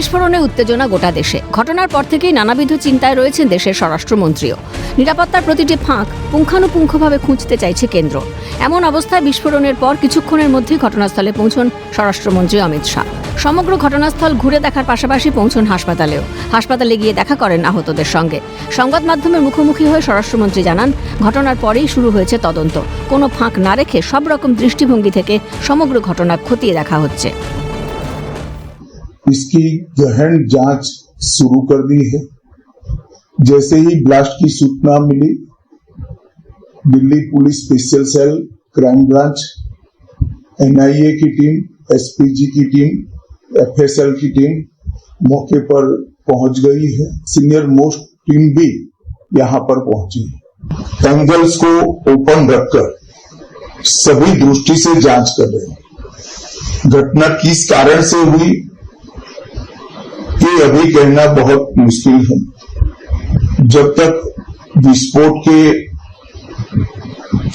বিস্ফোরণে উত্তেজনা গোটা দেশে। ঘটনার পর থেকেই নানাবিধ চিন্তায় রয়েছেন দেশের স্বরাষ্ট্রমন্ত্রীও। নিরাপত্তার প্রতিটি ফাঁক পুঙ্খানুপুঙ্খভাবে খুঁজতে চাইছে কেন্দ্র। এমন অবস্থায় বিস্ফোরণের পর কিছুক্ষণের মধ্যেই ঘটনাস্থলে পৌঁছন স্বরাষ্ট্রমন্ত্রী অমিত শাহ। সমগ্র ঘটনাস্থল ঘুরে দেখার পাশাপাশি পৌঁছন হাসপাতালেও। হাসপাতালে গিয়ে দেখা করেন আহতদের সঙ্গে। সংবাদ মাধ্যমের মুখোমুখি হয়ে স্বরাষ্ট্রমন্ত্রী জানান, ঘটনার পরেই শুরু হয়েছে তদন্ত। কোনো ফাঁক না রেখে সব রকম দৃষ্টিভঙ্গি থেকে সমগ্র ঘটনা খতিয়ে দেখা হচ্ছে। इसकी गहन जाँच शुरू कर दी है। जैसे ही ब्लास्ट की सूचना मिली, Delhi police special cell crime branch NIA की टीम एसपीजी की टीम एफएसएल की टीम मौके पर पहुँच गई है। सीनियर मोस्ट टीम भी यहाँ पर पहुँची है। एंगल्स को ओपन रखकर सभी दृष्टि से जाँच कर रहे हैं। घटना किस कारण से हुई अभी कहना बहुत मुश्किल है जब तक विस्फोट के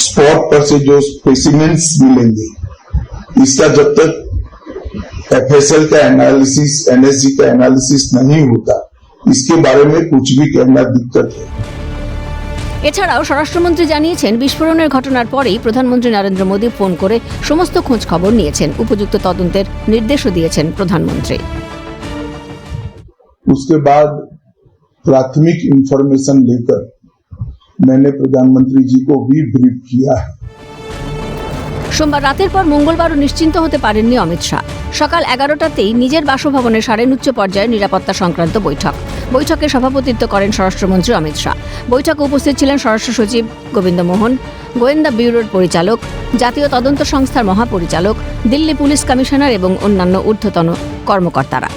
स्पॉट पर से जो स्पेसिमेंट्स मिलेंगे इसका जब तक एफएसएल का एनालिसिस एनएसजी का एनालिसिस नहीं होता इसके बारे में कुछ भी कहना दिक्कत है এছাড়াও স্বরাষ্ট্রমন্ত্রী জানিয়েছেন বিস্ফোরণের ঘটনার পরেই প্রধানমন্ত্রী নরেন্দ্র মোদী ফোন করে সমস্ত খোঁজ খবর নিয়েছেন উপযুক্ত তদন্তের নির্দেশও দিয়েছেন প্রধানমন্ত্রী उसके बाद प्राथमिक इंफॉर्मेशन लेकर मैंने प्रधानमंत्री जी को भी ब्रीफ किया है সোমবার রাতের পর মঙ্গলবারও নিশ্চিন্ত হতে পারেননি অমিত শাহ সকাল এগারোটাতেই নিজের বাসভবনে সারেন উচ্চ পর্যায়ের নিরাপত্তা সংক্রান্ত বৈঠক বৈঠকে সভাপতিত্ব করেন স্বরাষ্ট্রমন্ত্রী অমিত শাহ বৈঠকে উপস্থিত ছিলেন স্বরাষ্ট্র সচিব গোবিন্দ মোহন গোয়েন্দা ব্যুরোর পরিচালক জাতীয় তদন্ত সংস্থার মহাপরিচালক দিল্লি পুলিশ কমিশনার এবং অন্যান্য ঊর্ধ্বতন কর্মকর্তারা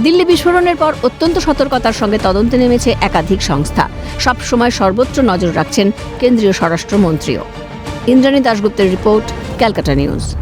দিল্লি বিস্ফোরণের পর অত্যন্ত সতর্কতার সঙ্গে তদন্তে নেমেছে একাধিক সংস্থা। সব সময় সর্বোচ্চ নজর রাখছেন কেন্দ্রীয় স্বরাষ্ট্রমন্ত্রীও। ইন্দ্রাণী দাশগুপ্তের রিপোর্ট, ক্যালকাটা নিউজ।